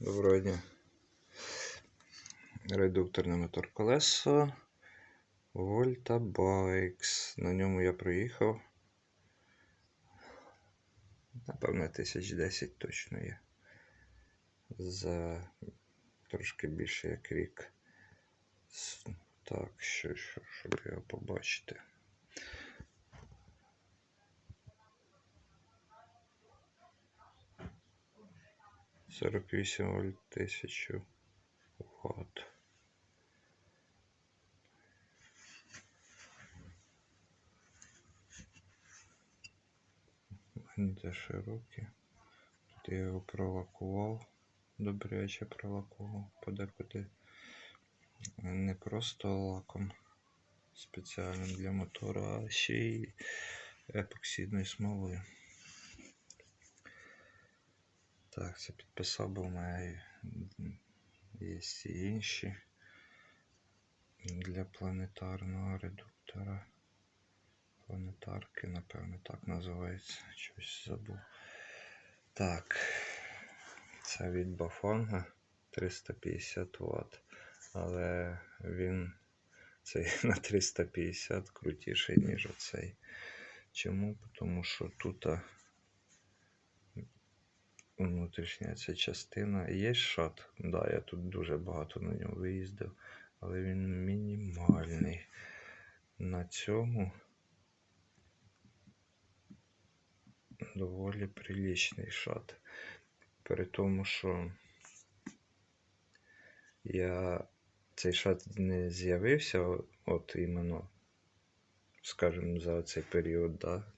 Доброго дня. Редукторне мотор колесо. Volta Bikes. На ньому я проїхав. Напевно, тисяч десять точно є. За трошки більше як рік. Так, що, що, щоб його побачити. Сорок вісім вольт тисячу ватт. Де широкі. Тут я його пролакував. Добряче пролакував подекуди. Не просто лаком спеціальним для мотора, а ще й епоксидною смолою. Так, це підписав, бо в мене є і інші для планетарного редуктора. Планетарки, напевно, так називається. Щось забув. Так, це від Бафонга 350 Вт. Але він цей на 350 крутіший, ніж оцей. Чому? Тому що тут внутрішня ця частина є шат. Да, я тут дуже багато на ньому виїздив, але він мінімальний. На цьому доволі прилічний шат. При тому, що я цей шат не з'явився от іменно, скажімо, за цей період, да,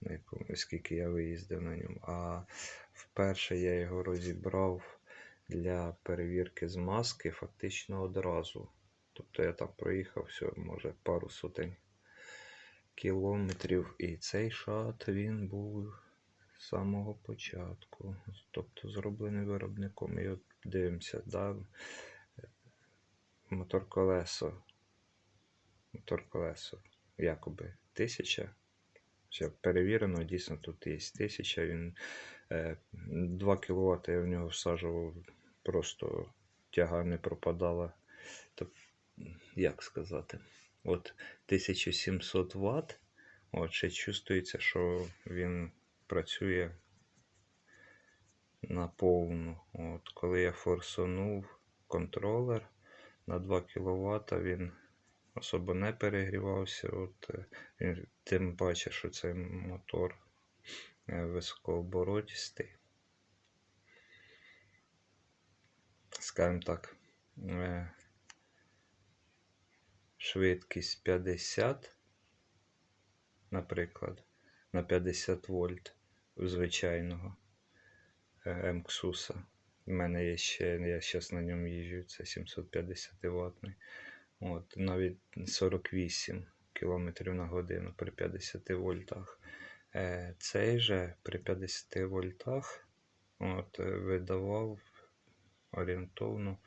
на якому, скільки я виїздив на ньому. А вперше я його розібрав для перевірки змазки фактично одразу. Тобто я там проїхав все, може, пару сотень кілометрів. І цей шат він був з самого початку. Тобто зроблений виробником. І от дивимося, да, мотор колесо. Мотор колесо. Якоби тисяча. Все перевірено, дійсно тут є тисяча. Він е, 2 кВт я в нього всаджував, просто тяга не пропадала. Тобто, як сказати? От 1700 Вт. От ще чувствується, що він працює на повну. От, коли я форсунув контролер на 2 кВт, він особо не перегрівався. От, е, тим паче, що цей мотор е, високооборотістий. Скажімо так, е, швидкість 50, наприклад, на 50 вольт у звичайного МКСуса. У мене є ще, я зараз на ньому їжджу, це 750 ваттний. От, навіть 48 км на годину при 50 вольтах. Е, цей же при 50 вольтах от, видавав орієнтовно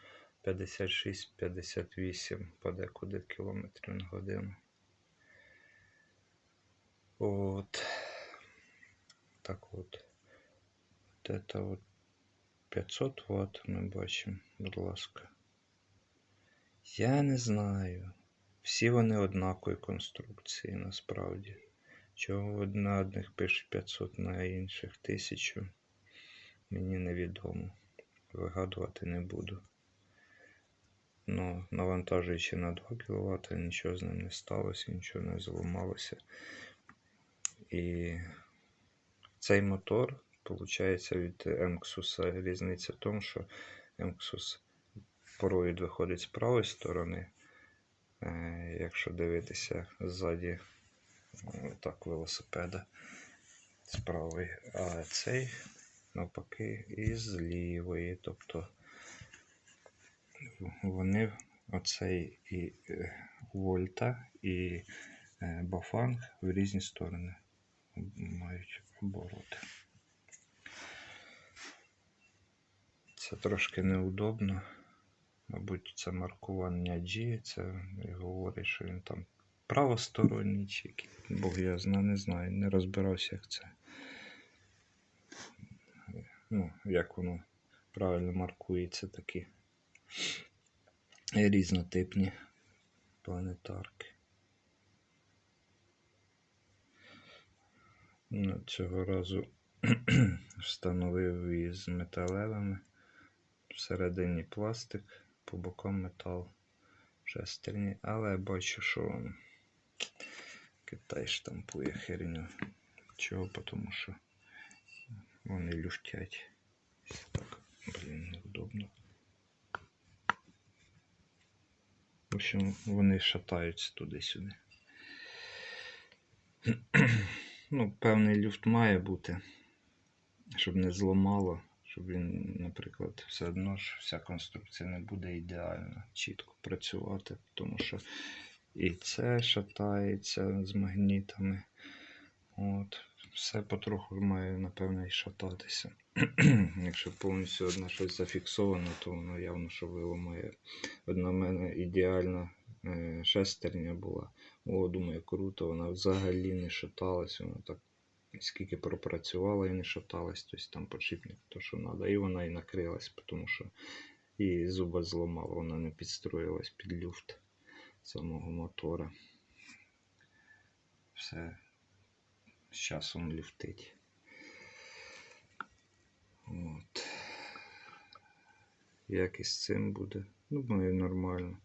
56-58 подекуди кілометрів на годину. От. Так от. Это от 500 Вт ми бачимо, будь ласка. Я не знаю. Всі вони однакової конструкції насправді. Чого на одних пишуть 500, на інших 1000, мені невідомо. Вигадувати не буду. Ну, навантажуючи на 2 кВт, нічого з ним не сталося, нічого не зламалося. І цей мотор, виходить, від МКСуса різниця в тому, що МКСус провід виходить з правої сторони, е, якщо дивитися ззаді е, так, велосипеда з правої, а цей навпаки із лівої. Тобто вони оцей і е, вольта і бафанг в різні сторони мають обороти. Це трошки неудобно. Мабуть, це маркування G, це і говорить, що він там правосторонній чи Бог я знаю, не знаю, не розбирався, як це. Ну, як воно правильно маркуються такі різнотипні планетарки. Ну, Цього разу встановив із металевими. Всередині пластик, по бокам метал шестерні, але я бачу, що Китай штампує херню. Чого? Тому що вони люфтять. Так, блін, неудобно. В общем, вони шатаються туди-сюди. Ну, певний люфт має бути, щоб не зламало, щоб він, наприклад, все одно ж вся конструкція не буде ідеально чітко працювати, тому що і це шатається з магнітами. От. Все потроху має, напевно, і шататися. Якщо повністю одне щось зафіксовано, то воно явно що виламає. Одна в мене ідеальна е, шестерня була. О, думаю, круто, вона взагалі не шаталась, вона так скільки пропрацювала і не шаталась, тобто там подшипник, то що треба. І вона і накрилась, тому що і зуба зламала, вона не підстроїлась під люфт самого мотора. Все з часом люфтить. От. Як із цим буде? Ну, Думаю, нормально.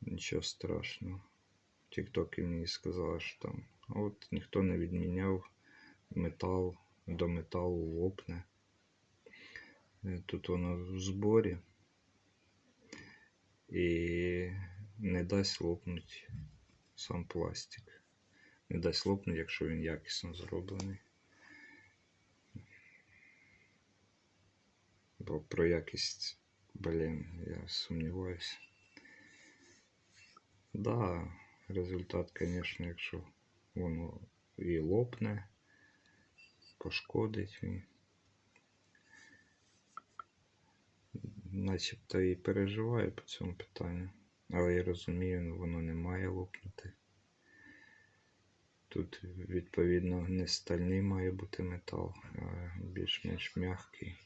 Нічого страшного. В Тіктокі мені сказали, що там от ніхто не відміняв метал до металу лопне. Е, Тут воно в зборі і не дасть лопнути сам пластик. Не дасть лопнути, якщо він якісно зроблений. Бо про якість, блін, я сумніваюся. Да, результат, звісно, якщо воно і лопне, пошкодить. Начебто і переживаю по цьому питанню. Але я розумію, ну, воно не має лопнути. Тут, відповідно, не стальний має бути метал, а більш-менш м'який.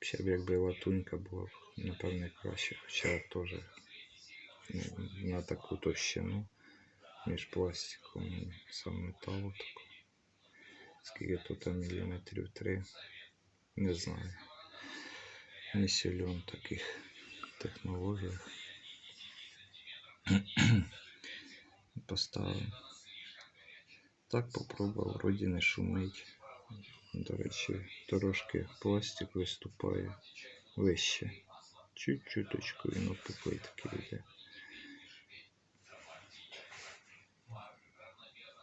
Ще б якби латунька була напевне, краще, хоча теж ну, на таку товщину між пластиком і сам метал. Скільки тут міліметрів три, не знаю. Не в таких технологіях. Поставив. Так попробував, вроді не шумить. До речі, трошки пластик виступає вище. Чуть-чуточку він опуклий такий йде.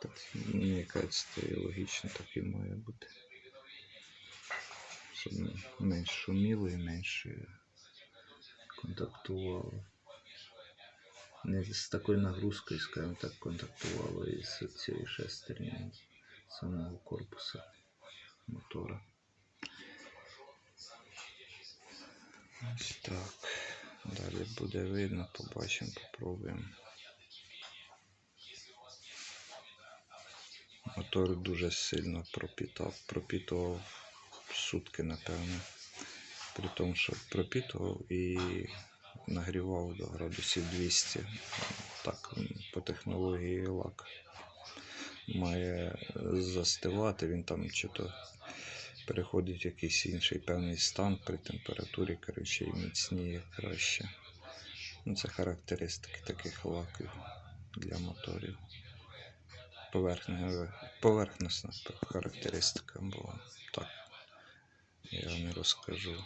Так, мені кажеться, це і логічно так і має бути. Щоб менш шуміло і менше контактувало. Не з такою нагрузкою, скажімо так, контактувало із цією шестернею самого корпуса мотора. Ось так. Далі буде видно, побачимо, попробуємо. Мотор дуже сильно пропітав, пропітував сутки, напевно. При тому, що пропітував і нагрівав до градусів 200. Так, по технології лак має застивати, він там чи-то переходить в якийсь інший певний стан при температурі, коротше, і міцніє краще. Ну, Це характеристики таких лаків для моторів. Поверхня, поверхностна характеристика була. Так, я не розкажу.